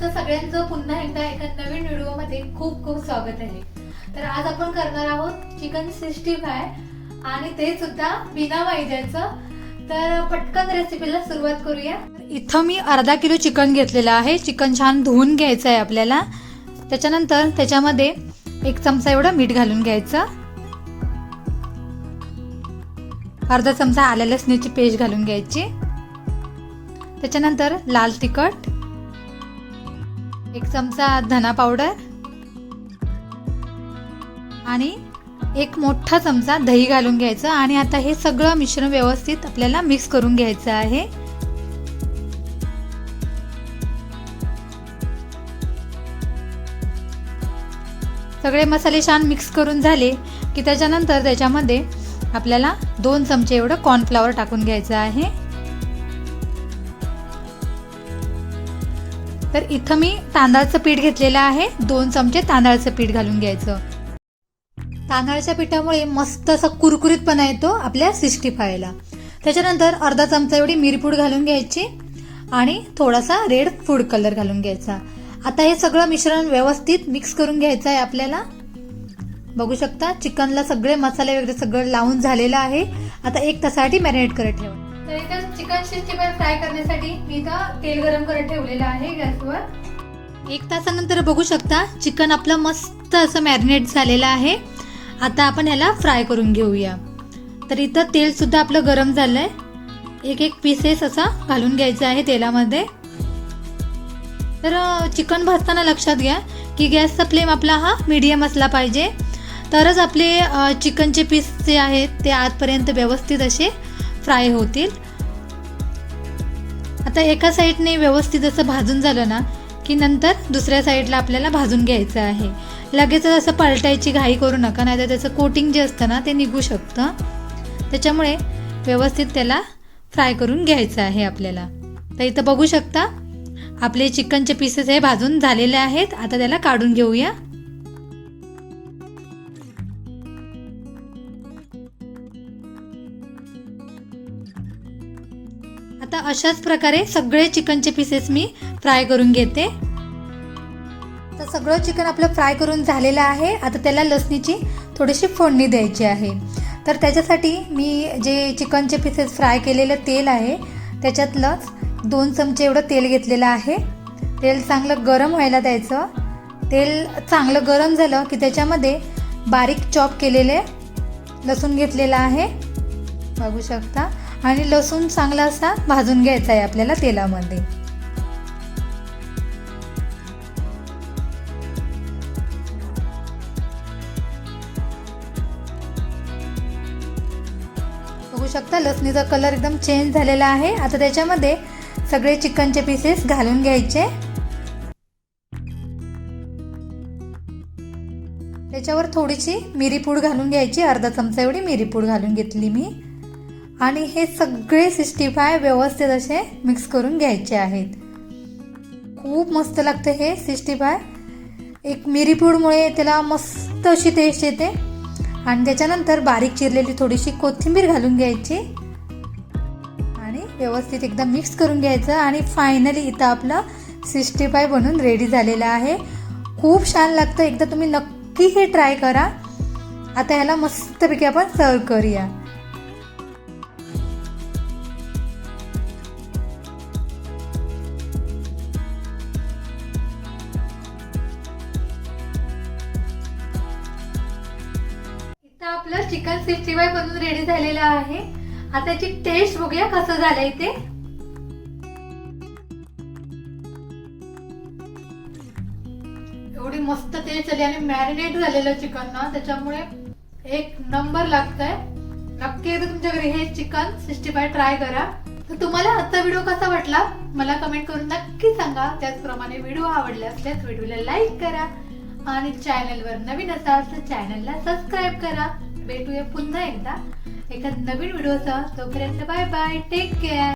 तर सगळ्यांचं पुन्हा एकदा एका नवीन विडिओमध्ये खूप खूप स्वागत आहे. तर आज आपण करणार आहोत चिकन सिक्स्टी फाय आणि ते सुद्धा बिना मैद्याचं. तर पटकन रेसिपीला सुरुवात करूया. इथं मी अर्धा किलो चिकन घेतलेलं आहे. चिकन छान धुवून घ्यायचं आहे आपल्याला. त्याच्यानंतर त्याच्यामध्ये एक चमचा एवढं मीठ घालून घ्यायचं. अर्धा चमचा आल्या लसणीची पेस्ट घालून घ्यायची. त्याच्यानंतर लाल तिखट. एक चमचा धना पावडर आणि एक मोठा चमचा दही घालून घ्यायचं आणि आता हे सगळं मिश्रण व्यवस्थित आपल्याला मिक्स करून घ्यायचं आहे. सगळे मसाले छान मिक्स करून झाले की त्याच्यानंतर त्याच्यामध्ये आपल्याला दोन चमचे एवढं कॉर्नफ्लॉवर टाकून घ्यायचं आहे. तर इथं मी तांदळाचं पीठ घेतलेलं आहे. दोन चमचे तांदळाचं पीठ घालून घ्यायचं. तांदळाच्या पिठामुळे मस्त असा कुरकुरीतपणा येतो आपल्या सिक्स्टी फायला. त्याच्यानंतर अर्धा चमचा एवढी मिरपूड घालून घ्यायची आणि थोडासा रेड फूड कलर घालून घ्यायचा. आता हे सगळं मिश्रण व्यवस्थित मिक्स करून घ्यायचं आहे आपल्याला. बघू शकता चिकनला सगळे मसाले वगैरे सगळं लावून झालेलं आहे. आता एक तासासाठी मॅरिनेट करत ठेवा. तर चिकन सिक्स्टी फाय फ्राय करण्यासाठी मी इथं तेल गरम करत ठेवलेलं आहे गॅसवर. एक तासानंतर बघू शकता चिकन आपलं मस्त असं मॅरिनेट झालेलं आहे. आता आपण ह्याला फ्राय करून घेऊया. तर इथं तेलसुद्धा आपलं गरम झालं आहे एक एक पीसेस असा घालून घ्यायचा आहे तेलामध्ये. तर चिकन भाजताना लक्षात घ्या की गॅसचा फ्लेम आपला हा मीडियम असला पाहिजे. तरच आपले चिकनचे पीस जे आहेत ते आतपर्यंत व्यवस्थित असे फ्राय होतील. आता एका साईडने व्यवस्थित असं भाजून झालं ना की नंतर दुसऱ्या साईडला आपल्याला भाजून घ्यायचं आहे. लगेच असं पलटायची घाई करू नका नाही तर त्याचं कोटिंग जे असतं ना ते निघू शकतं. त्याच्यामुळे व्यवस्थित त्याला फ्राय करून घ्यायचं आहे आपल्याला. तर इथं बघू शकता आपले चिकनचे पीसेस हे भाजून झालेले आहेत. आता त्याला काढून घेऊया. आता अशाच प्रकारे सगळे चिकनचे पीसेस मी फ्राय करून घेते. तर सगळं चिकन आपलं फ्राय करून झालेलं आहे. आता त्याला लसणीची थोडीशी फोडणी द्यायची आहे. तर त्याच्यासाठी मी जे चिकनचे पीसेस फ्राय केलेलं तेल आहे त्याच्यातलंच दोन चमचे एवढं तेल घेतलेलं आहे. तेल चांगलं गरम व्हायला द्यायचं. तेल चांगलं गरम झालं की त्याच्यामध्ये बारीक चॉप केलेले लसूण घेतलेलं आहे. बघू शकता. आणि लसूण चांगला असा भाजून घ्यायचा आहे आपल्याला तेलामध्ये. बघू शकता लसणीचा कलर एकदम चेंज झालेला आहे. आता त्याच्यामध्ये सगळे चिकनचे पीसेस घालून घ्यायचे. त्याच्यावर थोडीशी मिरीपूड घालून घ्यायची. अर्धा चमचा एवढी मिरीपूड घालून घेतली मी. आणि हे सगळे सिक्स्टी फाय व्यवस्थित असे मिक्स करून घ्यायचे आहेत. खूप मस्त लागतं हे सिक्स्टी फाय एक मिरीपूडमुळे त्याला मस्त अशी टेस्ट येते. आणि त्याच्यानंतर बारीक चिरलेली थोडीशी कोथिंबीर घालून घ्यायची. आणि व्यवस्थित एकदा मिक्स करून घ्यायचं आणि फायनली इथं आपलं सिक्स्टी फाय बनून रेडी झालेलं आहे. खूप छान लागतं. एकदा तुम्ही नक्की हे ट्राय करा. आता ह्याला मस्तपैकी आपण सर्व करूया. आपलं चिकन सिक्स्टी फाय बनून रेडी झालेलं आहे. आता त्याची टेस्ट बघूया कसं झालंय ते. एवढी मस्त टेस्ट आली आणि मॅरिनेट झालेलं चिकन ना त्याच्यामुळे एक नंबर लागतंय. नक्की एकदा तुमच्या घरी हे चिकन सिक्स्टी फाय ट्राय करा. तर तुम्हाला आजचा व्हिडिओ कसा वाटला? मला कमेंट करून नक्की सांगा. त्याचप्रमाणे व्हिडिओ आवडले असल्यास व्हिडिओला लाईक करा. आणि चॅनलवर नवीन असाल तर चॅनलला सबस्क्राईब करा. भेटूया पुन्हा एकदा. एका नवीन व्हिडिओचा तोपर्यंत बाय बाय टेक केअर